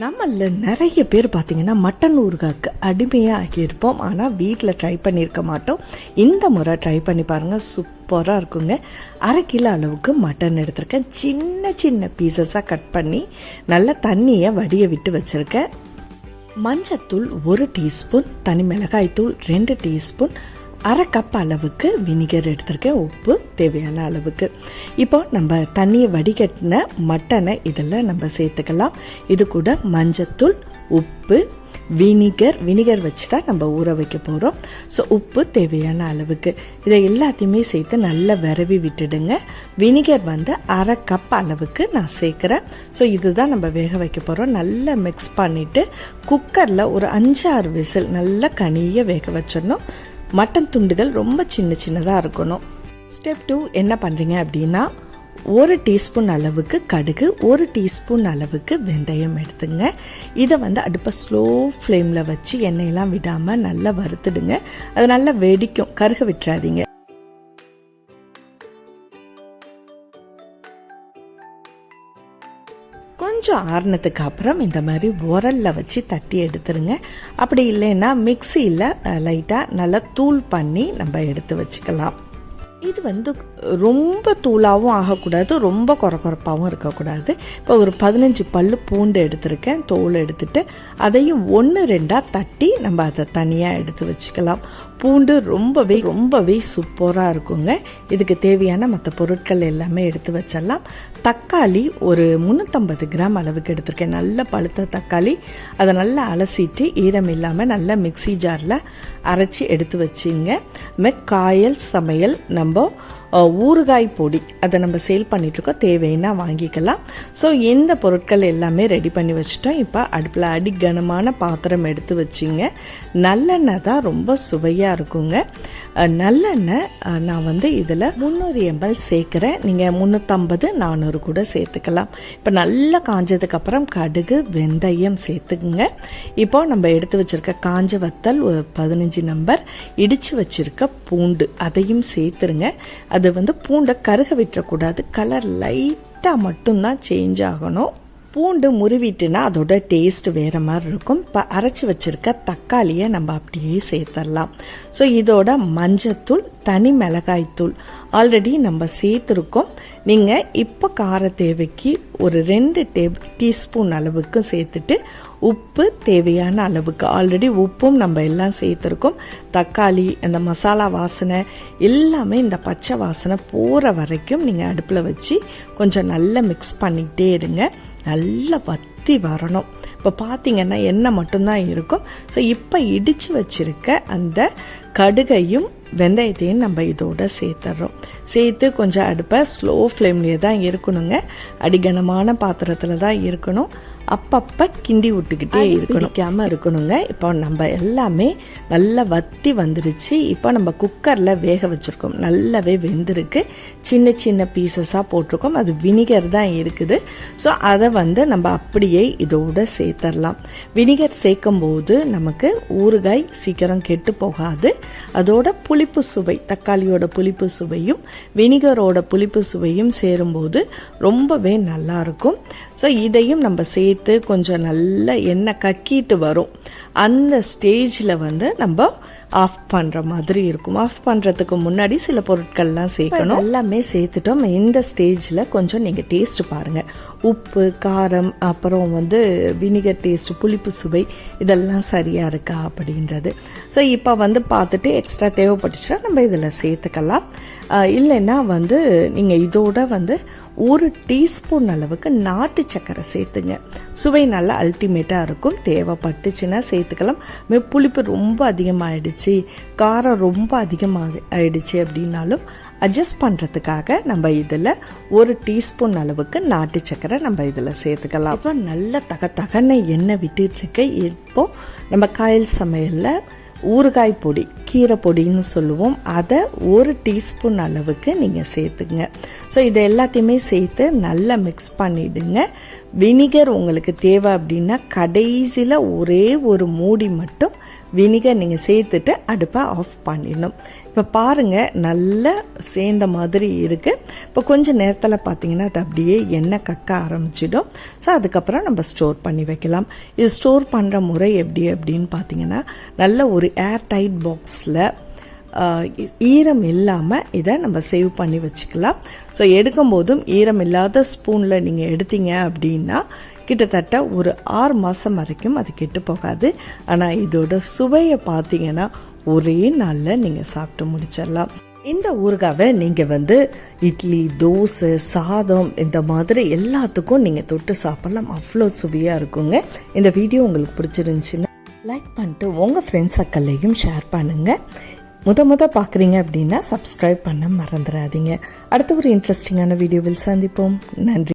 நம்மள நிறைய பேர் பார்த்திங்கன்னா மட்டன் ஊறுகாய்க்கு அடிமையாக ஆகியிருப்போம் ஆனால் வீட்டில் ட்ரை பண்ணியிருக்க மாட்டோம். இந்த முறை ட்ரை பண்ணி பாருங்கள் சூப்பராக இருக்குங்க. அரை கிலோ அளவுக்கு மட்டன் எடுத்திருக்கேன். சின்ன சின்ன பீசஸாக கட் பண்ணி நல்லா தண்ணியை வடிய விட்டு வச்சுருக்கேன். மஞ்சத்தூள் ஒரு டீஸ்பூன் தனி மிளகாய்த்தூள் ரெண்டு டீஸ்பூன் அரை கப் அளவுக்கு வினிகர் எடுத்திருக்கேன். உப்பு தேவையான அளவுக்கு. இப்போ நம்ம தண்ணியை வடிகட்டின மட்டனை இதில் நம்ம சேர்த்துக்கலாம். இது கூட மஞ்சத்தூள் உப்பு வினிகர் வினிகர் வச்சு தான் நம்ம ஊற வைக்க போகிறோம் ஸோ உப்பு தேவையான அளவுக்கு. இதை எல்லாத்தையுமே சேர்த்து நல்லா விரவி விட்டுடுங்க. வினிகர் வந்து அரை கப் அளவுக்கு நான் சேர்க்குறேன். ஸோ இதுதான் நம்ம வேக வைக்க போகிறோம் நல்லா மிக்ஸ் பண்ணிவிட்டு குக்கரில் ஒரு அஞ்சு ஆறு விசில் நல்லா கனியை வேக வச்சிடணும். மட்டன் துண்டுகள் ரொம்ப சின்ன சின்னதாக இருக்கணும். ஸ்டெப் டூ என்ன பண்ணுறீங்க அப்படின்னா ஒரு டீஸ்பூன் அளவுக்கு கடுகு ஒரு டீஸ்பூன் அளவுக்கு வெந்தயம் எடுத்துங்க. இதை வந்து அடுப்பை ஸ்லோ ஃப்ளேமில் வச்சு எண்ணெயெல்லாம் விடாமல் நல்லா வறுத்துடுங்க. அது நல்லா வெடிக்கும். கருக விட்டுறாதீங்க. கொஞ்சம் ஆறுனதுக்கு அப்புறம் இந்த மாதிரி உரலில் வச்சு தட்டி எடுத்துருங்க. அப்படி இல்லைன்னா மிக்சியில் லைட்டாக நல்லா தூள் பண்ணி நம்ம எடுத்து வச்சுக்கலாம். இது வந்து ரொம்ப தூளாகவும் ஆகக்கூடாது ரொம்ப குறக்குறப்பாகவும் இருக்கக்கூடாது. இப்போ ஒரு பதினஞ்சு பல் பூண்டு எடுத்திருக்கேன் தோல் எடுத்துட்டு அதையும் ஒன்று ரெண்டாக தட்டி நம்ம அதை தனியாக எடுத்து வச்சுக்கலாம். பூண்டு ரொம்பவே ரொம்பவே சூப்பராக இருக்குங்க. இதுக்கு தேவையான மற்ற பொருட்கள் எல்லாமே எடுத்து வச்சிடலாம். தக்காளி ஒரு முந்நூற்றம்பது கிராம் அளவுக்கு எடுத்திருக்கேன். நல்ல பழுத்த தக்காளி. அதை நல்லா அலசிட்டு ஈரம் இல்லாமல் நல்லா மிக்சி ஜாரில் அரைச்சி எடுத்து வச்சிங்க. காயல் சமையல் நம்ம ஊறுகாய் பொடி. அதை நம்ம சேல் பண்ணிகிட்ருக்கோம் தேவைன்னா வாங்கிக்கலாம். ஸோ இந்த பொருட்கள் எல்லாமே ரெடி பண்ணி வச்சுட்டோம். இப்போ அடுப்பில் அடிக்கனமான பாத்திரம் எடுத்து வச்சிங்க. நல்லெண்ணெய் தான் ரொம்ப சுவையாக இருக்குங்க. நல்லெண்ணெய் நான் வந்து இதில் முந்நூறு எம்எல் சேர்க்குறேன். நீங்கள் முந்நூற்றம்பது நானூறு கூட சேர்த்துக்கலாம். இப்போ நல்லா காஞ்சதுக்கப்புறம் கடுகு வெந்தயம் சேர்த்துக்குங்க. இப்போ நம்ம எடுத்து வச்சுருக்க காஞ்ச வத்தல் ஒரு பதினஞ்சு நம்பர் இடித்து வச்சுருக்க பூண்டு அதையும் சேர்த்துருங்க. அது வந்து பூண்டை கருக விட்டுறக்கூடாது. கலர் லைட்டாக மட்டும்தான் சேஞ்ச் ஆகணும். பூண்டு முருவிட்டுனா அதோட டேஸ்ட் வேறு மாதிரி இருக்கும். இப்போ அரைச்சி வச்சுருக்க தக்காளியை நம்ம அப்படியே சேர்த்துடலாம் ஸோ இதோட மஞ்சத்தூள் தனி மிளகாய்த்தூள் ஆல்ரெடி நம்ம சேர்த்துருக்கோம். நீங்கள் இப்போ கார தேவைக்கு ஒரு ரெண்டு டே டீஸ்பூன் அளவுக்கு சேர்த்துட்டு உப்பு தேவையான அளவுக்கு ஆல்ரெடி உப்பும் நம்ம எல்லாம் சேர்த்துருக்கோம். தக்காளி அந்த மசாலா வாசனை எல்லாமே இந்த பச்சை வாசனை போகிற வரைக்கும் நீங்கள் அடுப்பில் வச்சு கொஞ்சம் நல்லா மிக்ஸ் பண்ணிக்கிட்டே இருங்க. நல்லா வத்தி வரணும். இப்போ பார்த்தீங்கன்னா எண்ணெய் மட்டும்தான் இருக்கும். ஸோ இப்போ இடித்து வச்சுருக்க அந்த கடுகையும் வெந்தயத்தையும் நம்ம இதோட சேர்த்துறோம். சேர்த்து கொஞ்சம் அடுப்பை ஸ்லோ ஃப்ளேம்லேயே தான் இருக்கணுங்க. அடிகனமான பாத்திரத்தில் தான் இருக்கணும். அப்பப்போ கிண்டி விட்டுக்கிட்டே இருக்கணும். இருக்கணுங்க. இப்போ நம்ம எல்லாமே நல்லா வத்தி வந்துருச்சு. இப்போ நம்ம குக்கரில் வேக வச்சுருக்கோம். நல்லாவே வெந்திருக்கு. சின்ன சின்ன பீசஸாக போட்டிருக்கோம். அது வினிகர் தான் இருக்குது. ஸோ அதை வந்து நம்ம அப்படியே இதோட சேர்த்துடலாம் வினிகர் சேர்க்கும் போது நமக்கு ஊறுகாய் சீக்கிரம் கெட்டு போகாது. அதோட புளிப்பு சுவை தக்காளியோட புளிப்பு சுவையும் வினிகரோட புளிப்பு சுவையும் சேரும்போது ரொம்பவே நல்லாயிருக்கும் ஸோ இதையும் நம்ம சேர்த்து கொஞ்சம் நல்ல எண்ணெய் கக்கிட்டு வரும். அந்த ஸ்டேஜில் வந்து நம்ம ஆஃப் பண்ணுற மாதிரி இருக்கும். ஆஃப் பண்ணுறதுக்கு முன்னாடி சில பொருட்கள்லாம் சேர்க்கணும். எல்லாமே சேர்த்துட்டோம். இந்த ஸ்டேஜில் கொஞ்சம் நீங்கள் டேஸ்ட்டு பாருங்கள் உப்பு காரம் அப்புறம் வந்து வினிகர் டேஸ்ட்டு புளிப்பு சுவை இதெல்லாம் சரியாக இருக்கா அப்படின்றது. ஸோ இப்போ வந்து பார்த்துட்டு எக்ஸ்ட்ரா தேவைப்பட்டுச்சுன்னா நம்ம இதில் சேர்த்துக்கலாம். இல்லைன்னா வந்து நீங்கள் இதோட வந்து ஒரு டீஸ்பூன் அளவுக்கு நாட்டு சக்கரை சேர்த்துங்க. சுவை நல்லா அல்டிமேட்டாக இருக்கும். தேவைப்பட்டுச்சுன்னா சேர்த்துக்கலாம். புளிப்பு ரொம்ப அதிகமாகிடுச்சு காரம் ரொம்ப அதிகமாக ஆயிடுச்சு அப்படின்னாலும் அட்ஜஸ்ட் பண்ணுறதுக்காக நம்ம இதில் ஒரு டீஸ்பூன் அளவுக்கு நாட்டு சக்கரை நம்ம இதில் சேர்த்துக்கலாம். இப்போ நல்ல தக தகனை எண்ணெய் விட்டுட்டுருக்க இப்போது நம்ம காயல் சமையலில் ஊறுகாய் பொடி கீரை பொடின்னு சொல்லுவோம். அதை ஒரு டீஸ்பூன் அளவுக்கு நீங்கள் சேர்த்துங்க ஸோ இதை எல்லாத்தையுமே சேர்த்து நல்லா மிக்ஸ் பண்ணிவிடுங்க வினிகர் உங்களுக்கு தேவை அப்படின்னா கடைசியில் ஒரே ஒரு மூடி மட்டும் வினிகர் நீங்கள் சேர்த்துட்டு அடுப்பை ஆஃப் பண்ணிடணும். இப்போ பாருங்கள் நல்லா சேர்ந்த மாதிரி இருக்குது இப்போ கொஞ்சம் நேரத்தில் பார்த்தீங்கன்னா அது அப்படியே எண்ணெய் கக்க ஆரம்பிச்சிடும். ஸோ அதுக்கப்புறம் நம்ம ஸ்டோர் பண்ணி வைக்கலாம். இது ஸ்டோர் பண்ணுற முறை எப்படி அப்படின்னு பார்த்தீங்கன்னா நல்ல ஒரு ஏர் டைட் பாக்ஸில் ஈரம் இல்லாமல் இதை நம்ம சேவ் பண்ணி வச்சுக்கலாம். ஸோ எடுக்கும்போதும் ஈரம் இல்லாத ஸ்பூனில் நீங்கள் எடுத்தீங்க அப்படின்னா கிட்டத்தட்ட ஒரு ஆறு மாதம் வரைக்கும் அது கெட்டு போகாது. ஆனால் இதோட சுவையை பார்த்தீங்கன்னா ஒரே நாளில் நீங்கள் சாப்பிட்டு முடிச்சிடலாம். இந்த ஊறுகாவை நீங்கள் வந்து இட்லி தோசை சாதம் இந்த மாதிரி எல்லாத்துக்கும் நீங்கள் தொட்டு சாப்பிட்லாம். அவ்வளோ சுவையாக இருக்குங்க. இந்த வீடியோ உங்களுக்கு பிடிச்சிருந்துச்சுன்னா லைக் பண்ணிட்டு உங்கள் ஃப்ரெண்ட்ஸ் சர்க்கிள்லையும் ஷேர் பண்ணுங்கள் முத முத பார்க்குறீங்க அப்படின்னா சப்ஸ்கிரைப் பண்ண மறந்துடாதீங்க. அடுத்த ஒரு இன்ட்ரெஸ்டிங்கான வீடியோவில் சந்திப்போம். நன்றி.